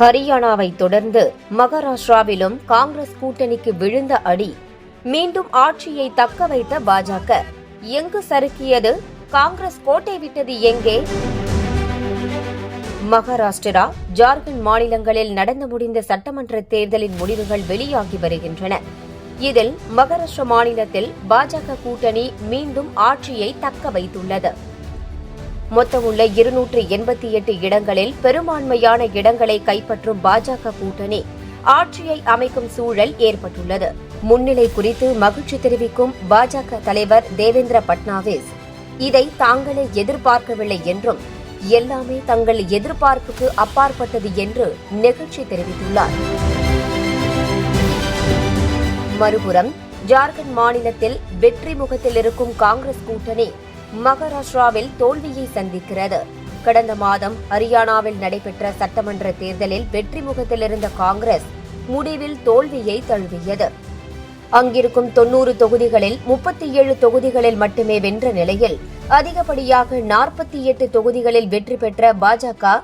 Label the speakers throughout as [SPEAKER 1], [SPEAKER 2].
[SPEAKER 1] ஹரியானாவை தொடர்ந்து மகாராஷ்டிராவிலும் காங்கிரஸ் கூட்டணிக்கு விழுந்த அடி. மீண்டும் ஆட்சியை தக்க வைத்த பாஜக. எங்கு சறுக்கியது? காங்கிரஸ் கோட்டை விட்டது எங்கே? மகாராஷ்டிரா ஜார்க்கண்ட் மாநிலங்களில் நடந்து முடிந்த சட்டமன்ற தேர்தலின் முடிவுகள் வெளியாகி வருகின்றன. இதில் மகாராஷ்டிரா மாநிலத்தில் பாஜக கூட்டணி மீண்டும் ஆட்சியை தக்க வைத்துள்ளது. மொத்தம் உள்ள இருநூற்று எண்பத்தி எட்டு இடங்களில் பெரும்பான்மையான இடங்களை கைப்பற்றும் பாஜக கூட்டணி. ஆட்சியை அமைக்கும் சூழல் ஏற்பட்டுள்ளது. முன்னிலை குறித்து மகிழ்ச்சி தெரிவிக்கும் பாஜக தலைவர் தேவேந்திர பட்னாவிஸ் இதை தாங்களே எதிர்பார்க்கவில்லை என்றும் எல்லாமே தங்கள் எதிர்பார்ப்புக்கு அப்பாற்பட்டது என்று நெகிழ்ச்சி தெரிவித்துள்ளார். மறுபுறம் ஜார்க்கண்ட் மாநிலத்தில் வெற்றி முகத்தில் இருக்கும் காங்கிரஸ் கூட்டணி மகாராஷ்டிராவில் தோல்வியை சந்திக்கிறது. கடந்த மாதம் ஹரியானாவில் நடைபெற்ற சட்டமன்ற தேர்தலில் வெற்றி முகத்திலிருந்த காங்கிரஸ் முடிவில் தோல்வியை தழுவியது. அங்கிருக்கும் தொன்னூறு தொகுதிகளில் முப்பத்தி ஏழு தொகுதிகளில் மட்டுமே வென்ற நிலையில் அதிகப்படியாக நாற்பத்தி எட்டு தொகுதிகளில் வெற்றி பெற்ற பாஜக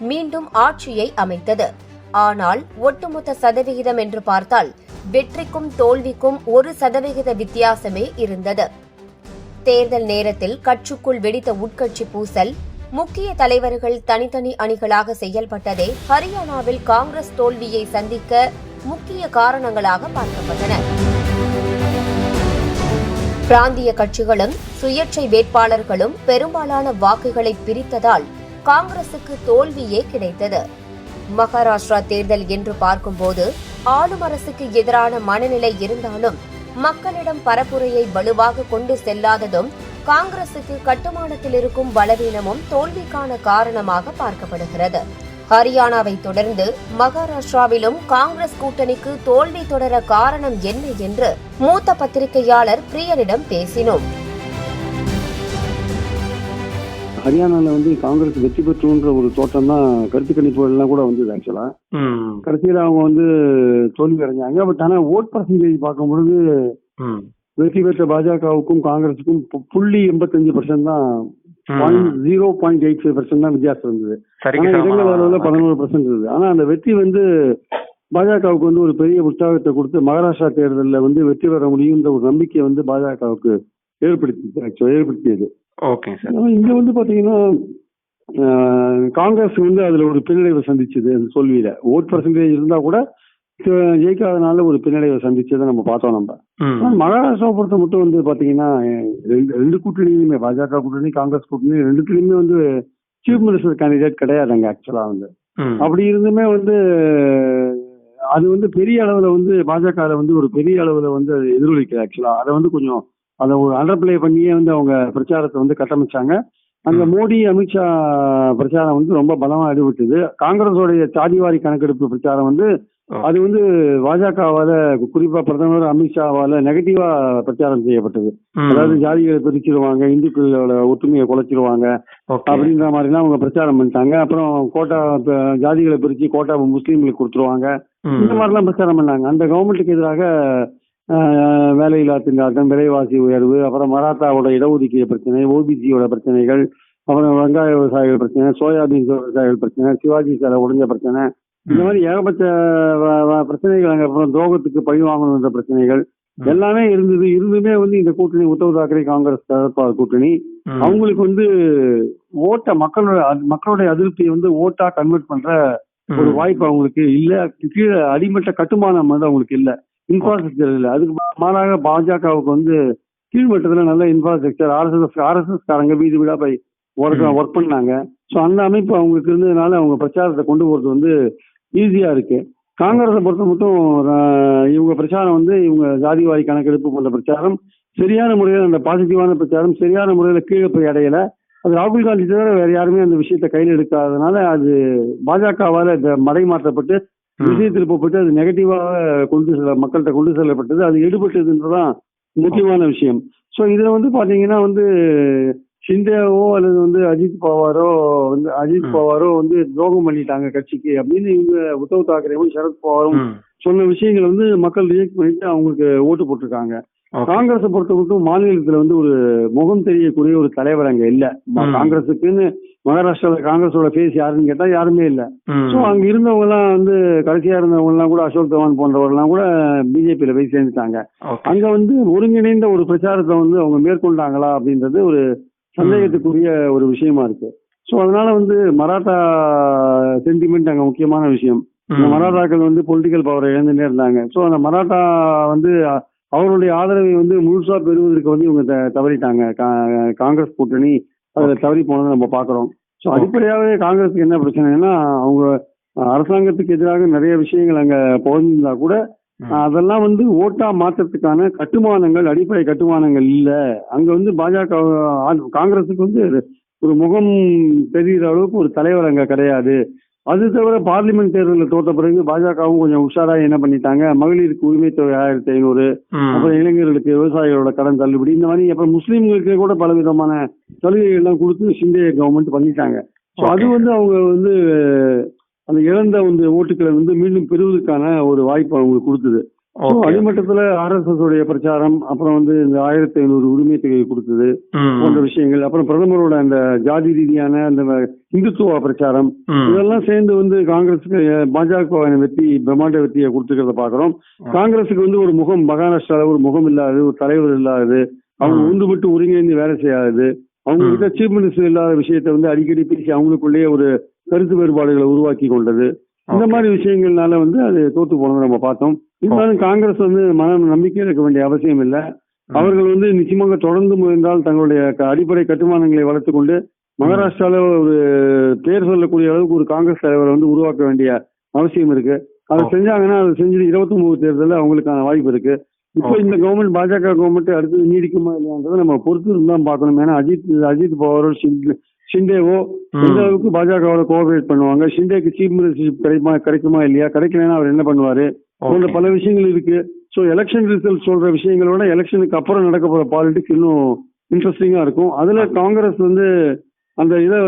[SPEAKER 1] மீண்டும் ஆட்சியை அமைத்தது. ஆனால் ஒட்டுமொத்த சதவிகிதம் என்று பார்த்தால் வெற்றிக்கும் தோல்விக்கும் ஒரு சதவிகித வித்தியாசமே இருந்தது. தேர்தல் நேரத்தில் கட்சிக்குள் வெடித்த உட்கட்சி பூசல் முக்கிய தலைவர்கள் தனித்தனி அணிகளாக செயல்பட்டதே ஹரியானாவில் காங்கிரஸ் தோல்வியை சந்திக்க முக்கிய காரணங்களாக பார்க்கப்பட்டன. பிராந்திய கட்சிகளும் சுயேட்சை வேட்பாளர்களும் பெரும்பாலான வாக்குகளை பிரித்ததால் காங்கிரசுக்கு தோல்வியே கிடைத்தது. மகாராஷ்டிரா தேர்தல் என்று பார்க்கும்போது ஆளும் அரசுக்கு எதிரான மனநிலை இருந்தாலும் மக்களிடம் பரப்புரையை வலுவாக கொண்டு செல்லாததும் காங்கிரசுக்கு கட்டுமானத்தில் இருக்கும் பலவீனமும் தோல்விக்கான காரணமாக பார்க்கப்படுகிறது. ஹரியானாவை தொடர்ந்து மகாராஷ்டிராவிலும் காங்கிரஸ் கூட்டணிக்கு தோல்வி தொடர காரணம் என்ன என்று மூத்த பத்திரிகையாளர் பிரியனிடம் பேசினோம்.
[SPEAKER 2] ஹரியானால வந்து காங்கிரஸ் வெற்றி பெற்றுன்ற ஒரு தோட்டம் தான் கருத்து கணிப்புகள் எல்லாம் கூட வந்தது ஆக்சுவலா கடைசியில் அவங்க வந்து தோல்வி அடைஞ்சாங்க. பட் ஆனா ஓட் பர்சன்டேஜ் பார்க்கும் பொழுது
[SPEAKER 3] ம்,
[SPEAKER 2] வெற்றி பெற்ற பாஜகவுக்கும் காங்கிரஸுக்கும் புள்ளி எண்பத்தஞ்சு பர்சன்ட் தான். Zero point eight five percent தான் வித்தியாசம் இருந்தது. இடங்கள் அளவுல பதினோரு பர்சன்ட் இருந்தது. ஆனா அந்த வெற்றி வந்து பாஜகவுக்கு வந்து ஒரு பெரிய உற்சாகத்தை கொடுத்து மகாராஷ்டிரா தேர்தலில் வந்து வெற்றி பெற முடியுன்ற ஒரு நம்பிக்கை வந்து பாஜகவுக்கு ஏற்படுத்தி ஏற்படுத்தியது.
[SPEAKER 3] ஓகேங்க சார்
[SPEAKER 2] இங்க வந்து பாத்தீங்கன்னா காங்கிரஸ் வந்து அதுல ஒரு பின்னடைவை சந்திச்சது அந்த தோல்வியில. ஓட் பர்சன்டேஜ் இருந்தா கூட ஜெயிக்காதனால ஒரு பின்னடைவை சந்திச்சதை நம்ம பார்த்தோம் நம்ம. மகாராஷ்டிராவை பொறுத்த மட்டும் வந்து பாத்தீங்கன்னா ரெண்டு ரெண்டு கூட்டணியுமே பாஜக கூட்டணி காங்கிரஸ் கூட்டணி ரெண்டுத்துலயுமே வந்து சீஃப் மினிஸ்டர் கேண்டிடேட் கிடையாதுங்க ஆக்சுவலா வந்து. அப்படி இருந்துமே வந்து அது வந்து பெரிய அளவுல வந்து பாஜக வந்து ஒரு பெரிய அளவுல வந்து அது எதிரொலிக்குது ஆக்சுவலா அதை வந்து கொஞ்சம் அதை ஒரு அண்டர் பிளே பண்ணியே வந்து அவங்க பிரச்சாரத்தை வந்து கட்டமைச்சாங்க அந்த. மோடி அமித்ஷா பிரச்சாரம் வந்து ரொம்ப பலமா அடிபட்டது காங்கிரஸோடைய சாதிவாரி கணக்கெடுப்பு பிரச்சாரம் வந்து. அது வந்து பாஜகவால குறிப்பா பிரதமர் அமித்ஷாவால நெகட்டிவா பிரச்சாரம் செய்யப்பட்டது. அதாவது ஜாதிகளை பிரிச்சிருவாங்க இந்துக்களோட ஒற்றுமையை குலைச்சிருவாங்க. அப்படின்ற மாதிரிலாம் அவங்க பிரச்சாரம் பண்ணிட்டாங்க அப்புறம் கோட்டா ஜாதிகளை பிரிச்சு கோட்டா முஸ்லீம்களுக்கு கொடுத்துருவாங்க இந்த மாதிரிலாம் பிரச்சாரம் பண்ணாங்க அந்த கவர்மெண்ட்டுக்கு எதிராக வேலையில்லா திண்டாட்டம் விலைவாசி உயர்வு அப்புறம் மராத்தாவோட இடஒதுக்கீடு பிரச்சனை ஓபிசியோட பிரச்சனைகள் அப்புறம் வெங்காய விவசாயிகள் பிரச்சனை சோயாபீன் விவசாயிகள் பிரச்சனை சிவாஜி சிலை உடைஞ்ச பிரச்சனை இந்த மாதிரி ஏகப்பட்ட பிரச்சனைகள் அங்க அப்புறம் துரோகத்துக்கு பழி வாங்கணுன்ற பிரச்சனைகள். எல்லாமே இருந்தது இருந்துமே வந்து இந்த கூட்டணி உத்தவ் தாக்கரே காங்கிரஸ் தரப்பார் கூட்டணி. அவங்களுக்கு வந்து ஓட்ட மக்களோட மக்களுடைய அதிருப்தியை வந்து ஓட்டா கன்வெர்ட் பண்ற. ஒரு வாய்ப்பு அவங்களுக்கு இல்ல கீழே அடிமட்ட கட்டுமானம் வந்து அவங்களுக்கு இல்ல இன்ஃப்ராஸ்ட்ரக்சர் இல்ல. அதுக்கு மாறாக பாஜகவுக்கு வந்து கீழ்மட்டத்துல நல்ல இன்ஃப்ராஸ்ட்ரக்சர் ஆர்எஸ்எஸ் ஆர்எஸ்எஸ் காரங்க வீடு வீடா போய் ஒர்க். ஒர்க் பண்ணாங்க. ஸோ அந்த அமைப்பு அவங்களுக்கு இருந்ததுனால அவங்க பிரச்சாரத்தை கொண்டு போறது வந்து ஈஸியா இருக்கு. காங்கிரஸை பொறுத்த மட்டும் இவங்க பிரச்சாரம் வந்து இவங்க ஜாதிவாரி கணக்கெடுப்பு போன்ற பிரச்சாரம் சரியான முறையில் அந்த பாசிட்டிவான பிரச்சாரம் சரியான முறையில் கீழே போய் அடையல. அது ராகுல் காந்தி தவிர வேற யாருமே அந்த விஷயத்தை கையில் எடுக்காதனால அது பாஜகவால மடை மாற்றப்பட்டு திசை திருப்பப்பட்டு அது நெகட்டிவாக கொண்டு செல்ல மக்கள்கிட்ட கொண்டு செல்லப்பட்டது அது எடுபட்டதுன்றதான் முக்கியமான விஷயம் ஸோ இதுல வந்து பாத்தீங்கன்னா வந்து ஷிண்டேவோ அல்லது வந்து அஜித் பவாரோ வந்து அஜித். பவாரோ வந்து துரோகம் பண்ணிட்டாங்க கட்சிக்கு அப்படின்னு இவங்க உத்தவ் தாக்கரேவும் சரத் பவாரும். சொன்ன விஷயங்கள் வந்து மக்கள் ரிஜெக்ட் பண்ணிட்டு அவங்களுக்கு ஓட்டு போட்டிருக்காங்க. காங்கிரஸை பொறுத்த மட்டும் மாநிலத்துல வந்து ஒரு முகம் தெரியக்கூடிய ஒரு தலைவர் அங்க இல்ல. காங்கிரஸுக்குன்னு மகாராஷ்டிரால காங்கிரஸோட ஃபேஸ் யாருன்னு கேட்டா யாருமே இல்ல. ஸோ அங்க இருந்தவங்க எல்லாம் வந்து கடைசியா இருந்தவங்க எல்லாம் கூட அசோக் தவான் போன்றவர்கள்லாம் கூட பிஜேபியில போய் சேர்ந்துட்டாங்க. அங்க வந்து ஒருங்கிணைந்த ஒரு பிரச்சாரத்தை வந்து அவங்க மேற்கொண்டாங்களா அப்படின்றது ஒரு சந்தேகத்துக்குரிய ஒரு விஷயமா இருக்கு. ஸோ அதனால வந்து மராட்டா சென்டிமெண்ட் அங்க முக்கியமான விஷயம். இந்த. மராட்டாக்கள் வந்து பொலிட்டிக்கல் பவரை இழந்துட்டே இருந்தாங்க. ஸோ அந்த மராட்டா வந்து அவருடைய ஆதரவை வந்து முழுசா பெறுவதற்கு வந்து இவங்க தவறிட்டாங்க. காங்கிரஸ் கூட்டணி அதுல தவறி போனதை நம்ம பாக்குறோம் ஸோ அடிப்படையாகவே காங்கிரஸுக்கு என்ன பிரச்சனைனா அவங்க அரசாங்கத்துக்கு எதிராக நிறைய விஷயங்கள் அங்க புகழ்ந்திருந்தா கூட அதெல்லாம் வந்து ஓட்டா மாற்றத்துக்கான கட்டுமானங்கள் அடிப்படை கட்டுமானங்கள் இல்ல. அங்க வந்து பாஜக காங்கிரஸுக்கு வந்து ஒரு முகம் தெரிகிற அளவுக்கு ஒரு தலைவர் அங்க கிடையாது. அது தவிர பார்லிமெண்ட் தேர்தலில் தோத்த பிறகு பாஜகவும் கொஞ்சம் உஷாரா என்ன பண்ணிட்டாங்க மகளிருக்கு உரிமை தொகை ஆயிரத்தி ஐநூறு. அப்புறம் இளைஞர்களுக்கு விவசாயிகளோட கடன் தள்ளுபடி இந்த மாதிரி அப்புறம் முஸ்லீம்களுக்கு கூட பல விதமான சலுகைகள் எல்லாம் கொடுத்து ஷிண்டே கவர்மெண்ட் பண்ணிட்டாங்க ஸோ அது. வந்து அவங்க வந்து அந்த இழந்த வந்து ஓட்டுக்களை வந்து மீண்டும் பெறுவதற்கான ஒரு வாய்ப்பு அவங்களுக்கு கொடுத்தது So,
[SPEAKER 3] ஓகே
[SPEAKER 2] அடிமட்டத்துல ஆர்எஸ்எஸ் உடைய பிரச்சாரம் அப்புறம் வந்து இந்த ஆயிரத்தி ஐநூறு உரிமை தொகை கொடுத்தது. போன்ற விஷயங்கள் அப்புறம் பிரதமரோட அந்த ஜாதி ரீதியான அந்த இந்துத்துவ பிரச்சாரம். இதெல்லாம் சேர்ந்து வந்து காங்கிரஸுக்கு பாஜக வெற்றி பிரம்மாண்ட வெற்றியை கொடுத்துக்கிறத பாக்குறோம் காங்கிரஸுக்கு வந்து ஒரு முகம் மகாராஷ்டிரால ஒரு முகம் இல்லாதது ஒரு தலைவர் இல்லாதது அவங்க
[SPEAKER 3] ம்.
[SPEAKER 2] ஒன்றுபட்டு ஒருங்கிணைந்து வேலை செய்யாதது அவங்க. கிட்ட சீஃப் மினிஸ்டர் இல்லாத விஷயத்தை வந்து அடிக்கடி பேசி அவங்களுக்குள்ளேயே ஒரு கருத்து வேறுபாடுகளை உருவாக்கி கொண்டது இந்த. மாதிரி விஷயங்கள்னால வந்து அது தோத்து போனதை நம்ம பார்த்தோம் இருந்தாலும் காங்கிரஸ் வந்து மன நம்பிக்கை இருக்க வேண்டிய அவசியம் இல்லை. அவர்கள் வந்து நிச்சயமாக தொடர்ந்து முயன்றால் தங்களுடைய அடிப்படை கட்டுமானங்களை வளர்த்துக் கொண்டு மகாராஷ்டிரால ஒரு பேர் சொல்லக்கூடிய அளவுக்கு ஒரு காங்கிரஸ் தலைவரை வந்து உருவாக்க வேண்டிய அவசியம் இருக்கு. அதை. செஞ்சாங்கன்னா அதை செஞ்சு இருபத்தி ஒன்பது தேர்தலில் அவங்களுக்கான வாய்ப்பு இருக்கு. இப்போ. இந்த கவர்மெண்ட் பாஜக கவர்மெண்ட் அடுத்து நீடிக்குமா இல்லையான்றதை நம்ம பொறுத்து இருந்து தான் பார்க்கணும். ஏன்னா அஜித் அஜித் பவாரோ ஷிண்டே- ஷிண்டேவோ. எந்த அளவுக்கு பாஜகவோட கோஆபரேட் பண்ணுவாங்க? ஷிண்டேக்கு சீஃப் மினிஸ்டர்ஷிப் கிடைக்குமா கிடைக்குமா இல்லையா? கிடைக்கலன்னா அவர் என்ன பண்ணுவாரு? போன்ற. பல விஷயங்கள் இருக்கு. ஸோ எலெக்ஷன் ரிசல்ட் சொல்ற விஷயங்களோட எலெக்ஷனுக்கு அப்புறம் நடக்க போற பாலிடிக்ஸ் இன்னும் இன்ட்ரெஸ்டிங்கா இருக்கும். அதுல காங்கிரஸ் வந்து அந்த இதை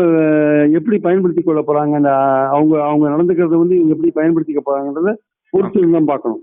[SPEAKER 2] எப்படி பயன்படுத்தி கொள்ள போறாங்க அந்த அவங்க அவங்க நடந்துக்கிறத வந்து இவங்க எப்படி பயன்படுத்திக்க போறாங்கன்றத பொறுத்து தான் பார்க்கணும்.